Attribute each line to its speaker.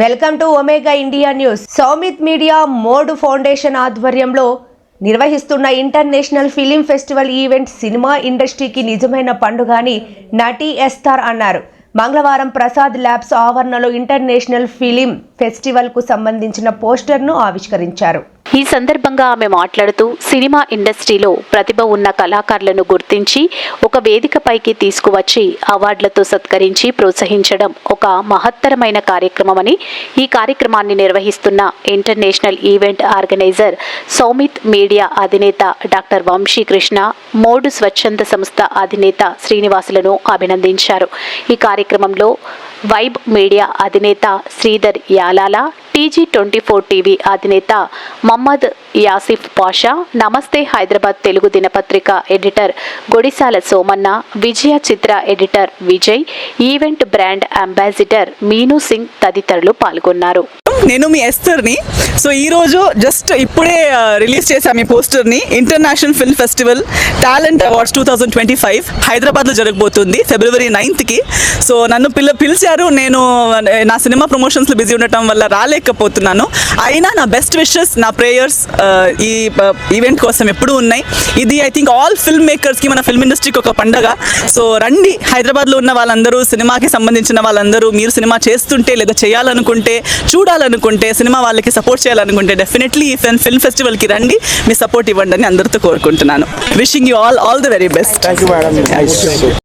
Speaker 1: Welcome to Omega India news. Saumith media Mod foundation ఆధ్వర్యంలో నిర్వహిస్తున్న international film festival event cinema ఇండస్ట్రీకి నిజమైన పండుగ అని నటి ఎస్తార్ అన్నారు. మంగళవారం ప్రసాద్ ల్యాబ్స్ ఆవరణలో ఇంటర్నేషనల్ ఫిలిం ఫెస్టివల్కు సంబంధించిన పోస్టర్ను ఆవిష్కరించారు.
Speaker 2: ఈ సందర్భంగా ఆమె మాట్లాడుతూ సినిమా ఇండస్ట్రీలో ప్రతిభ ఉన్న కళాకారులను గుర్తించి ఒక వేదికపైకి తీసుకువచ్చి అవార్డులతో సత్కరించి ప్రోత్సహించడం ఒక మహత్తరమైన కార్యక్రమమని ఈ కార్యక్రమాన్ని నిర్వహిస్తున్న international event organizer Saumith media అధినేత డాక్టర్ వంశీ కృష్ణ మోడు స్వచ్ఛంద సంస్థ అధినేత శ్రీనివాసులను అభినందించారు. ఈ కార్యక్రమంలో వైబ్ మీడియా అధినేత Sridhar Yalala TG twenty four TV అధినేత మహమ్మద్ యాసిఫ్ పాషా నమస్తే హైదరాబాద్ తెలుగు దినపత్రిక editor Godisala Somanna Vijaya Chitra editor Vijay event brand ambassador Meenu Singh తదితరులు పాల్గొన్నారు.
Speaker 3: నేను మీ ఎస్తర్ని సో ఈరోజు జస్ట్ ఇప్పుడే రిలీజ్ చేశాం ఈ పోస్టర్ని international film festival talent awards two thousand twenty five హైదరాబాద్లో జరగబోతుంది ఫిబ్రవరి నైన్త్కి సో నన్ను పిల్ల పిలిచారు నేను నా సినిమా ప్రమోషన్స్లో బిజీ ఉండటం వల్ల రాలేకపోతున్నాను. అయినా నా బెస్ట్ విషెస్ నా ప్రేయర్స్ ఈ ఈవెంట్ కోసం ఎప్పుడూ ఉన్నాయి. ఇది ఐ థింక్ ఆల్ ఫిల్మ్ మేకర్స్కి మన ఫిల్మ్ ఇండస్ట్రీకి ఒక పండగ. సో రండి హైదరాబాద్లో ఉన్న వాళ్ళందరూ సినిమాకి సంబంధించిన వాళ్ళందరూ మీరు సినిమా చేస్తుంటే లేదా చేయాలనుకుంటే చూడాలనుకుంటే సినిమా వాళ్ళకి సపోర్ట్ చేయాలనుకుంటే డెఫినెట్లీ ఈ ఫిల్మ్ ఫెస్టివల్కి రండి. మీ సపోర్ట్ ఇవ్వండి అని అందరితో కోరుకుంటున్నాను. Wishing you all all the very best
Speaker 4: thank you madam